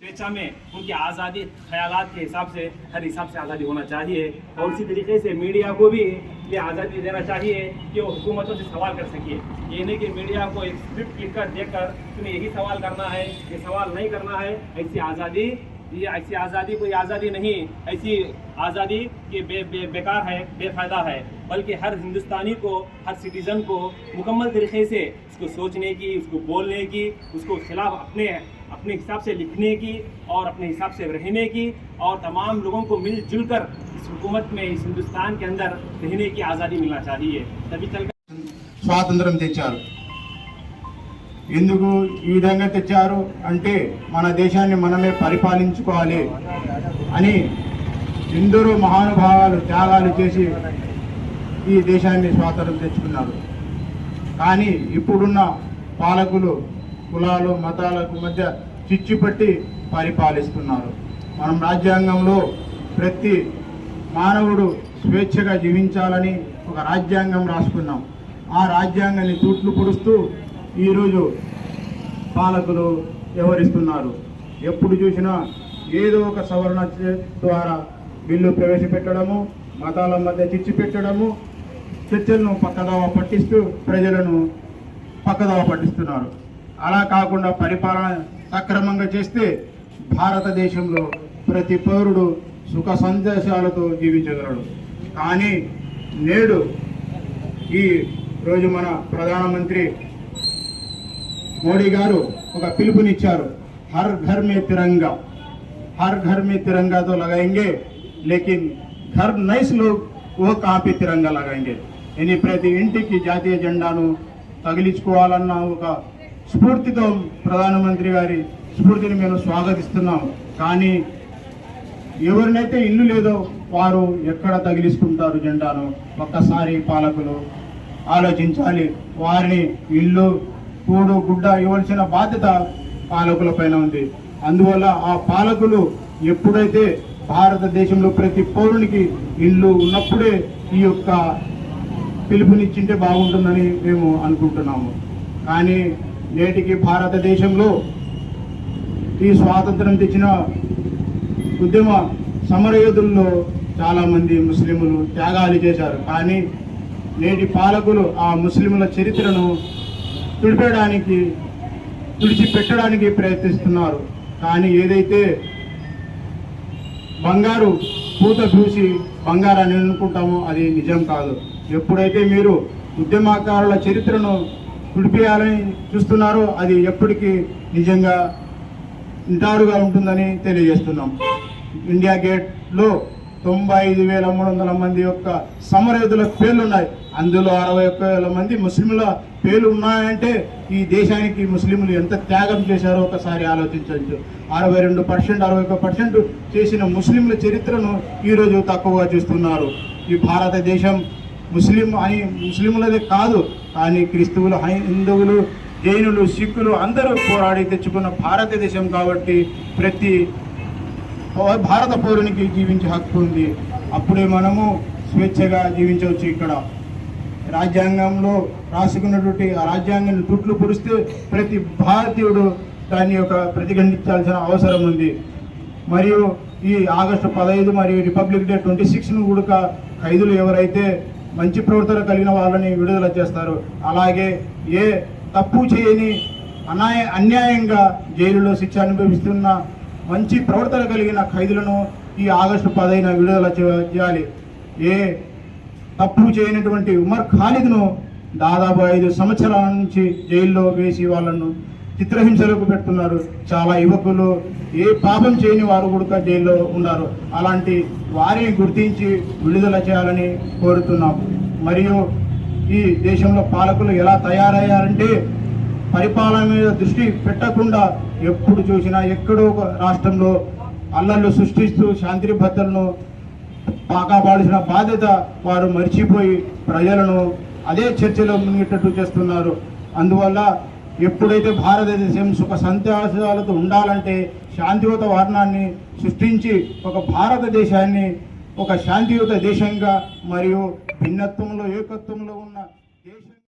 स्वेच्छा में उनकी आज़ादी ख्याल के हिसाब से, हर हिसाब से आज़ादी होना चाहिए और इसी तरीके से मीडिया को भी ये आज़ादी देना चाहिए कि वो हुकूमतों से सवाल कर सके। ये नहीं कि मीडिया को एक स्क्रिप्ट लिखकर देकर तुम्हें यही सवाल करना है, ये सवाल नहीं करना है। ऐसी आज़ादी, ये ऐसी आज़ादी कोई आज़ादी नहीं, ऐसी आज़ादी ये बे, बे, बेकार है बेफायदा है बल्कि हर हिंदुस्तानी को हर सिटीज़न को मुकम्मल तरीके से उसको सोचने की उसको बोलने की उसको खिलाफ अपने अपने हिसाब से लिखने की और अपने हिसाब से रहने की और तमाम लोगों को मिलजुल कर इस हुकूमत में इस हिंदुस्तान के अंदर रहने की आज़ादी मिलना चाहिए तभी चल స్వాతంత్రం తెచ్చారు ఎందుకు ఈ విధంగా తెచ్చారు అంటే మన దేశాన్ని మనమే పరిపాలించుకోవాలి అని ఎందరో మహానుభావాలు త్యాగాలు చేసి ఈ దేశాన్ని స్వాతంత్రం తెచ్చుకున్నారు. కానీ ఇప్పుడున్న పాలకులు కులాలు మతాలకు మధ్య చిచ్చుపట్టి పరిపాలిస్తున్నారు. మనం రాజ్యాంగంలో ప్రతి మానవుడు స్వేచ్ఛగా జీవించాలని ఒక రాజ్యాంగం రాసుకున్నాం. ఆ రాజ్యాంగాన్ని తూట్లు పొడుస్తూ ఈరోజు పాలకులు వ్యవహరిస్తున్నారు. ఎప్పుడు చూసినా ఏదో ఒక సవరణ ద్వారా బిల్లు ప్రవేశపెట్టడము మతాల మధ్య చిచ్చు పెట్టడము చర్చలను పక్కదావ పట్టిస్తూ ప్రజలను పక్కదావ పట్టిస్తున్నారు. అలా కాకుండా పరిపాలన సక్రమంగా చేస్తే భారతదేశంలో ప్రతి పౌరుడు సుఖ సందేశాలతో జీవించగలడు. కానీ నేడు ఈ రోజు మన ప్రధానమంత్రి మోడీ గారు ఒక పిలుపునిచ్చారు. హర్ ఘర్మే తిరంగా. హర్ ఘర్మే తిరంగాతో లగయంగే लेकिन घर नैस लोग वो कहाँ पे తిరంగా लगाएंगे అని ప్రతి ఇంటికి జాతీయ జెండాను తగిలించుకోవాలన్న ఒక స్ఫూర్తితో ప్రధానమంత్రి గారి స్ఫూర్తిని మేము స్వాగతిస్తున్నాం కానీ ఎవరినైతే ఇల్లు లేదో వారు ఎక్కడ తగిలించుకుంటారు జెండాను ఒక్కసారి పాలకులు ఆలోచించాలి వారిని ఇల్లు కూడు గుడ్డ ఇవ్వాల్సిన బాధ్యత పాలకుల పైన ఉంది అందువల్ల ఆ పాలకులు ఎప్పుడైతే భారతదేశంలో ప్రతి పౌరునికి ఇల్లు ఉన్నప్పుడే ఈ యొక్క పిలుపునిచ్చింటే బాగుంటుందని మేము అనుకుంటున్నాము. కానీ నేటికి భారతదేశంలో ఈ స్వాతంత్రం తెచ్చిన ఉద్యమ సమరయోధుల్లో చాలామంది ముస్లింలు త్యాగాలు చేశారు. కానీ నేటి పాలకులు ఆ ముస్లింల చరిత్రను తుడిపేయడానికి తుడిచిపెట్టడానికి ప్రయత్నిస్తున్నారు. కానీ ఏదైతే బంగారు పూత చూసి బంగారాన్ని అనుకుంటామో అది నిజం కాదు. ఎప్పుడైతే మీరు ఉద్యమకారుల చరిత్రను తుడిపేయాలని చూస్తున్నారో అది ఎప్పటికీ నిజంగా నిటారుగా ఉంటుందని తెలియజేస్తున్నాం. ఇండియా గేట్లో తొంభై ఐదు వేల మూడు వందల మంది యొక్క సమరయోధుల పేర్లు ఉన్నాయి అందులో అరవై ఒక్క వేల మంది ముస్లింల పేర్లు ఉన్నాయంటే ఈ దేశానికి ముస్లింలు ఎంత త్యాగం చేశారో ఒకసారి ఆలోచించవచ్చు. అరవై రెండు పర్సెంట్ అరవై ఒక్క పర్సెంట్ చేసిన ముస్లింల చరిత్రను ఈరోజు తక్కువగా చూస్తున్నారు. ఈ భారతదేశం ముస్లిం అని ముస్లింలదే కాదు కానీ క్రిస్తువులు హిందువులు జైనులు సిక్కులు అందరూ పోరాడి తెచ్చుకున్న భారతదేశం కాబట్టి ప్రతి భారత పౌరునికి జీవించే హక్కు ఉంది. అప్పుడే మనము స్వేచ్ఛగా జీవించవచ్చు ఇక్కడ. రాజ్యాంగంలో రాసుకున్నటువంటి ఆ రాజ్యాంగాన్ని తుట్లు పొడిస్తే ప్రతి భారతీయుడు దాని యొక్క ప్రతిఘటించాల్సిన అవసరం ఉంది. మరియు ఈ ఆగస్టు పదహైదు మరియు రిపబ్లిక్ డే ట్వంటీ సిక్స్ను కూడా ఖైదులు ఎవరైతే మంచి ప్రవర్తన కలిగిన వాళ్ళని విడుదల చేస్తారు అలాగే ఏ తప్పు చేయని అన్యాయ అన్యాయంగా జైలులో శిక్ష అనుభవిస్తున్న మంచి ప్రవర్తన కలిగిన ఖైదులను ఈ ఆగస్టు పదైన విడుదల చేయాలి. ఏ తప్పు చేయనటువంటి ఉమర్ ఖాలిద్ను దాదాపు ఐదు సంవత్సరాల నుంచి జైల్లో వేసి వాళ్ళను చిత్రహింసలకు పెడుతున్నారు చాలా యువకులు ఏ పాపం చేయని వారు కూడా జైల్లో ఉన్నారు. అలాంటి వారిని గుర్తించి విడుదల చేయాలని కోరుతున్నాం. మరియు ఈ దేశంలో పాలకులు ఎలా తయారయ్యారంటే పరిపాలన మీద దృష్టి పెట్టకుండా ఎప్పుడు చూసినా ఎక్కడో ఒక రాష్ట్రంలో అల్లర్లు సృష్టిస్తూ శాంతి భద్రలను కాపాడాల్సిన బాధ్యత వారు మర్చిపోయి ప్రజలను అదే చర్చలో మునిగేటట్టు చేస్తున్నారు. అందువల్ల ఎప్పుడైతే భారతదేశం సుఖ సంతోషాలతో ఉండాలంటే శాంతియుత వర్ణాన్ని సృష్టించి ఒక భారతదేశాన్ని ఒక శాంతియుత దేశంగా మరియు భిన్నత్వంలో ఏకత్వంలో ఉన్న దేశం